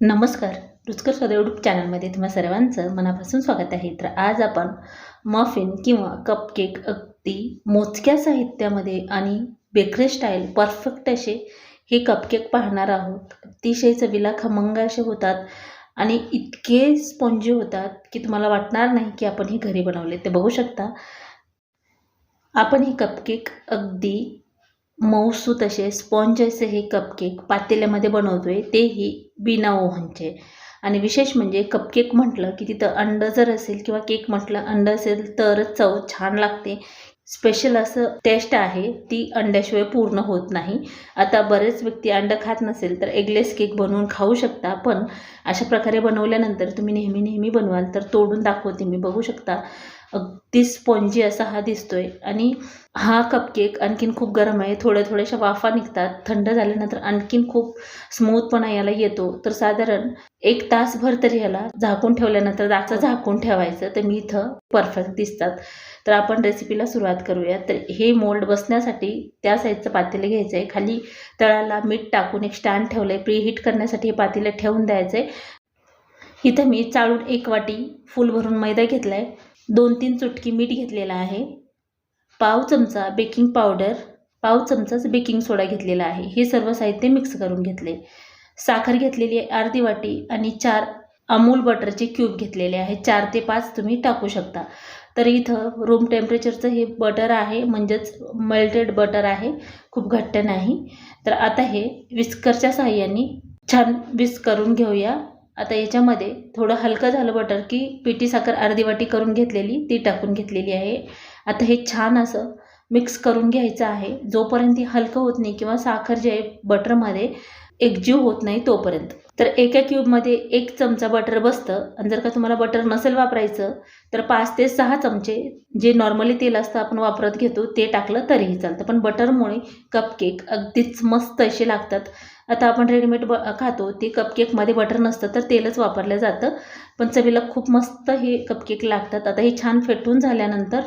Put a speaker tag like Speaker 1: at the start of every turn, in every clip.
Speaker 1: नमस्कार. रुचकर स्वाद यूट्यूब चॅनलमध्ये तुम्हा सर्वांचं मनापासून स्वागत आहे. तर आज आपण मफिन किंवा कपकेक अगदी मोजक्या साहित्यामध्ये आणि बेकरी स्टाईल परफेक्ट असे हे कपकेक पाहणार आहोत. अतिशय चवीला खमंग असे होतात आणि इतके स्पॉन्जी होतात की तुम्हाला वाटणार नाही की आपण हे घरी बनवले. ते बघू शकता. आपण हे कपकेक अगदी मऊसूत असे स्पॉन्ज असे हे कपकेक पातेल्यामध्ये बनवतो आहे तेही बिना ओव्हनचे. आणि विशेष म्हणजे कपकेक म्हटलं की तिथं अंडं जर असेल किंवा केक म्हटलं अंडं असेल तरच चव छान लागते. स्पेशल असं टेस्ट आहे ती अंड्याशिवाय पूर्ण होत नाही. आता बरेच व्यक्ती अंडं खात नसेल तर एगलेस केक बनवून खाऊ शकता पण अशा प्रकारे बनवल्यानंतर तुम्ही नेहमी नेहमी बनवाल तर तोडून दाखवते मी बघू शकता. अगदी स्पॉन्जी असा हा दिसतोय. आणि हा कपकेक आणखीन खूप गरम आहे. थोड्या थोड्याशा वाफा निघतात. थंड झाल्यानंतर आणखीन खूप स्मूथपणा याला येतो. तर साधारण एक तासभर तरी याला झाकून ठेवल्यानंतर दाचं झाकून ठेवायचं. तर मी इथं परफेक्ट दिसतात. तर आपण रेसिपीला सुरुवात करूया. तर हे मोल्ड बसण्यासाठी त्या साईजचं पातेलं घ्यायचं आहे खाली तळाला मीठ टाकून एक स्टँड ठेवलं आहे प्रीहीट करण्यासाठी हे पातेलं ठेवून द्यायचं आहे इथं मी चाळून एक वाटी फुल भरून मैदा घेतला आहे दोन तीन चुटकी मीठ घेतलेला आहे. पाव चमचा बेकिंग पावडर पाव चमचाच बेकिंग सोडा घेतलेला आहे. हे सर्व साहित्य मिक्स करून घेतले. साखर घेतलेली आहे अर्धी वाटी आणि चार अमूल बटरचे क्यूब घेतलेले आहे. चार ते पाच तुम्ही टाकू शकता. तर इथं रूम टेम्परेचरचं हे बटर आहे म्हणजेच मेल्टेड बटर आहे. खूप घट्ट नाही. तर आता हे विस्करच्या साह्याने छान विस्क करून घेऊया. आता याच्यामध्ये थोडं हलकं झालं बटर की पिठी साखर अर्धी वाटी करून घेतलेली ती टाकून घेतलेली आहे. आता हे छान असं मिक्स करून घ्यायचं आहे. जोपर्यंत ती हलकं होत नाही किंवा साखर जे आहे बटरमध्ये एकजीव होत नाही तोपर्यंत. तर एका क्यूबमध्ये एक चमचा बटर बसतं आणि जर का तुम्हाला बटर नसेल वापरायचं तर पाच ते सहा चमचे जे नॉर्मली तेल असतं आपण वापरत घेतो ते टाकलं तरीही चालतं. पण बटरमुळे कपकेक अगदीच मस्त असे लागतात. आता आपण रेडीमेड ब खातो ते कपकेकमध्ये बटर नसतं तर तेलच वापरलं जातं. पण चवीला खूप मस्त हे कपकेक लागतात. आता हे छान फेटून झाल्यानंतर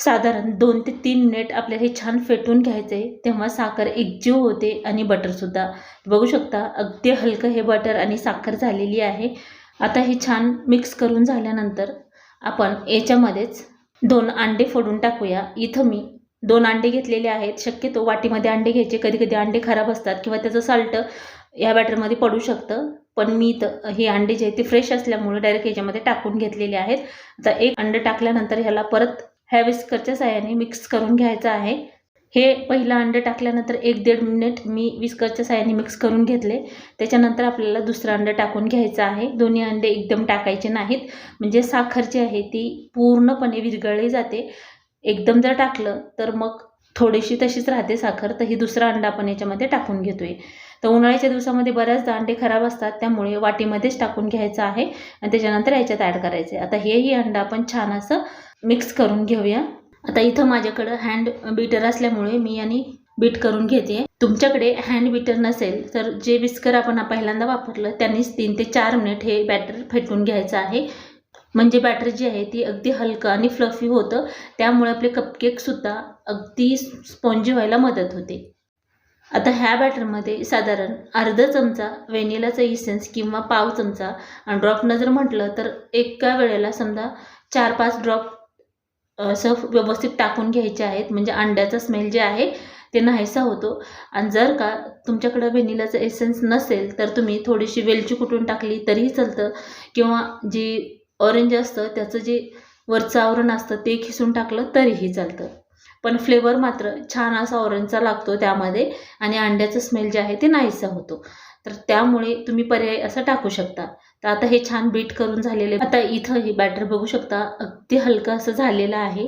Speaker 1: साधारण दोन ते तीन मिनिट आपल्याला हे छान फेटून घ्यायचं आहे तेव्हा साखर एकजीव होते आणि बटरसुद्धा बघू शकता अगदी हलकं हे बटर आणि साखर झालेली आहे. आता हे छान मिक्स करून झाल्यानंतर आपण याच्यामध्येच दोन अंडे फोडून टाकूया. इथं मी दोन अंडे घेतलेले आहेत. शक्यतो वाटीमध्ये अंडे घ्यायचे. कधी कधी अंडे खराब असतात किंवा त्याचं साल्ट या बॅटरमध्ये पडू शकतं. पण मी तर हे अंडे जे आहेत ते फ्रेश असल्यामुळे डायरेक्ट याच्यामध्ये टाकून घेतलेले आहेत. आता एक अंडे टाकल्यानंतर ह्याला परत ह्या विस्करच्या साह्याने मिक्स करून घ्यायचं आहे. हे पहिलं अंडे टाकल्यानंतर एक दीड मिनिट मी विस्करच्या साह्याने मिक्स करून घेतले. त्याच्यानंतर आपल्याला दुसरं अंडं टाकून घ्यायचं आहे. दोन्ही अंडे एकदम टाकायचे नाहीत. म्हणजे साखर जी आहे ती पूर्णपणे विरघळली जाते. एकदम जर टाकलं तर मग थोडीशी तशीच राहते साखर. तर ही दुसरा अंडा आपण याच्यामध्ये टाकून घेतोय. तर उन्हाळ्याच्या दिवसामध्ये बऱ्याचदा अंडे खराब असतात. त्यामुळे वाटीमध्येच टाकून घ्यायचं आहे. आणि त्याच्यानंतर याच्यात ॲड करायचं आहे आता हेही अंडा आपण छान असं मिक्स करून घेऊया. आता इथं माझ्याकडं हँड बीटर असल्यामुळे मी आणि बीट करून घेते. तुमच्याकडे हँड बीटर नसेल तर जे विस्कर आपण पहिल्यांदा वापरलं त्यांनीच तीन ते चार मिनिट हे बॅटर फेटून घ्यायचं आहे. म्हणजे बॅटर जी आहे ती अगदी हलकं आणि फ्लफी होतं. त्यामुळे आपले कपकेकसुद्धा अगदी स्पॉन्जी व्हायला मदत होते. आता ह्या बॅटरमध्ये साधारण अर्धा चमचा व्हॅनिलाचा इसेन्स किंवा पाव चमचा आणि ड्रॉपनं जर म्हटलं तर एका वेळेला समजा चार पाच ड्रॉप असं व्यवस्थित टाकून घ्यायचे आहेत. म्हणजे अंड्याचा स्मेल जे आहे ते नाहीसा होतो. आणि जर का तुमच्याकडं व्हेनिलाचं एसेन्स नसेल तर तुम्ही थोडीशी वेलची कुटून टाकली तरीही चालतं. किंवा जी ऑरेंज असतं त्याचं जे वरचं आवरण असतं ते खिसून टाकलं तरीही चालतं. पण फ्लेवर मात्र छान असा ऑरेंजचा लागतो त्यामध्ये. आणि अंड्याचं स्मेल जे आहे ते नाहीसा होतो. तर त्यामुळे तुम्ही पर्याय असा टाकू शकता. तर आता हे छान बीट करून झालेले. आता इथं हे बॅटर बघू शकता अगदी हलकं असं झालेलं आहे.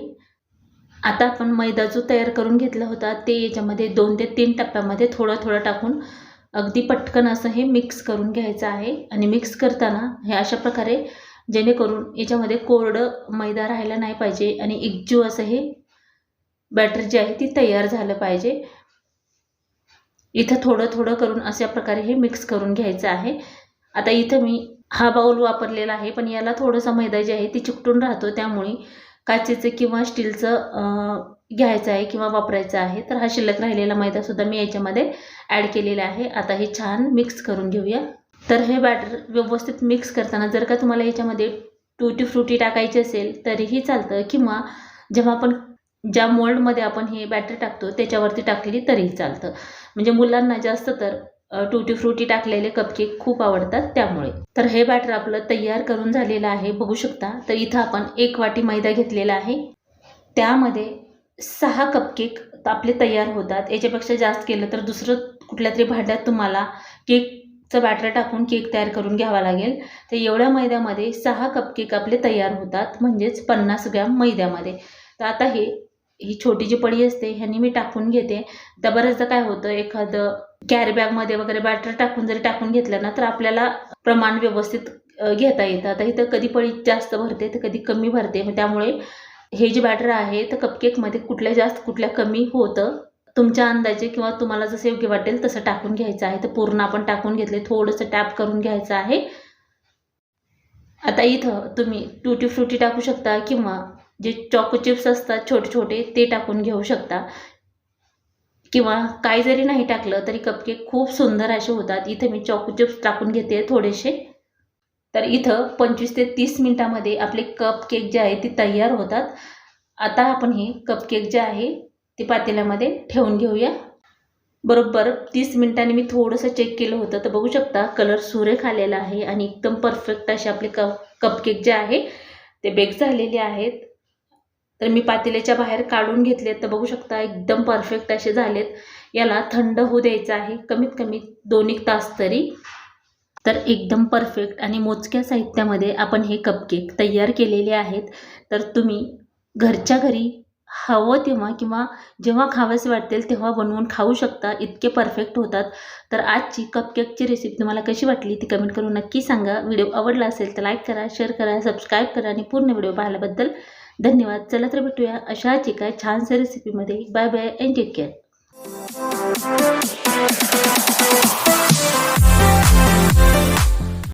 Speaker 1: आता आपण मैदा जो तयार करून घेतला होता ते याच्यामध्ये दोन ते तीन टप्प्यामध्ये थोडं थोडं टाकून अगदी पटकन असं हे मिक्स करून घ्यायचं आहे. आणि मिक्स करताना हे अशा प्रकारे जेणेकरून याच्यामध्ये कोरडं मैदा राहायला नाही पाहिजे आणि एकजीव असं हे बॅटर जे आहे ती तयार झालं पाहिजे. इथं थोडं थोडं करून अशा प्रकारे हे मिक्स करून घ्यायचं आहे. आता इथं मी हा बाऊल वापरलेला आहे पण याला थोडंसं मैदा जे आहे ती चिकटून राहतो त्यामुळे काचेचं किंवा स्टीलचं घ्यायचं आहे किंवा वापरायचं आहे तर हा शिल्लक राहिलेला मैदासुद्धा मी याच्यामध्ये ॲड केलेला आहे. आता हे छान मिक्स करून घेऊया. तर हे बॅटर व्यवस्थित मिक्स करताना जर का तुम्हाला याच्यामध्ये टूटी फ्रुटी टाकायची असेल तरीही चालतं. किंवा जेव्हा आपण ज्या मोल्डमध्ये आपण हे बॅटर टाकतो त्याच्यावरती टाकली तरीही चालतं. म्हणजे मुलांना जास्त तर टूटी फ्रुटी टाकलेले कपकेक खूप आवडतात त्यामुळे. तर हे बॅटर आपलं तयार करून झालेलं आहे बघू शकता. तर इथं आपण एक वाटी मैदा घेतलेला आहे. त्यामध्ये सहा कपकेक आपले तयार होतात. याच्यापेक्षा जास्त केलं तर दुसरं कुठल्या तरी भांड्यात तुम्हाला केकचं बॅटर टाकून केक तयार करून घ्यावा लागेल. तर एवढ्या मैद्यामध्ये सहा कपकेक आपले तयार होतात म्हणजेच पन्नास ग्रॅम मैद्यामध्ये. तर आता हे ही छोटी जी पडी असते ह्यानी मी टाकून घेते. तर बऱ्याचदा काय होतं एखादं कॅरी बॅगमध्ये वगैरे बॅटर टाकून जरी टाकून घेतलं ना तर आपल्याला प्रमाण व्यवस्थित घेता येतं. आता इथं कधी पळी जास्त भरते तर कधी कमी भरते. मग त्यामुळे हे जे बॅटर आहे तर कपकेकमध्ये कुठल्या जास्त कुठल्या कमी होतं तुमच्या अंदाजे किंवा तुम्हाला जसं योग्य वाटेल तसं टाकून घ्यायचं आहे. तर पूर्ण आपण टाकून घेतले थोडंसं टॅप करून घ्यायचं आहे. आता इथं तुम्ही टुटी फ्रुटी टाकू शकता किंवा जे चॉको चिप्स असतात छोटे छोटे ते टाकून घेऊ शकता. किंवा काही जरी नाही टाकलं तरी कपकेक खूप सुंदर असे होतात. इथे मी चॉकोचिप्स टाकून घेते थोडेसे. तर इथं पंचवीस ते तीस मिनटामध्ये आपले कप केक जे आहे ते तयार होतात. आता आपण हे कप केक जे आहे ते पातेल्यामध्ये ठेवून घेऊया. बरोबर तीस मिनिटांनी मी थोडंसं चेक केलं होतं. तर बघू शकता कलर सुरेख आलेला आहे आणि एकदम परफेक्ट असे आपले कप कपकेक जे आहे ते बेक झालेले आहेत. तर मी पातेल्याच्या बाहेर काढून घेतलेत. तर बघू शकता एकदम परफेक्ट असे झालेत. याला थंड होऊ द्यायचं आहे कमीत कमी दोन एक तास तरी. तर एकदम परफेक्ट आणि मोजक्या साहित्यामध्ये आपण हे कपकेक तयार केलेले आहेत. तर तुम्ही घरच्या घरी हवं तेव्हा किंवा जेव्हा खावंसे वाटतील तेव्हा बनवून खाऊ शकता. इतके परफेक्ट होतात. तर आजची कपकेकची रेसिपी तुम्हाला कशी वाटली ती कमेंट करून नक्की सांगा. व्हिडिओ आवडला असेल तर लाईक करा शेअर करा सबस्क्राईब करा आणि पूर्ण व्हिडिओ पाहिल्याबद्दल धन्यवाद. चला तर भेटूया अशाच एका छानशा रेसिपीमध्ये bye bye and take care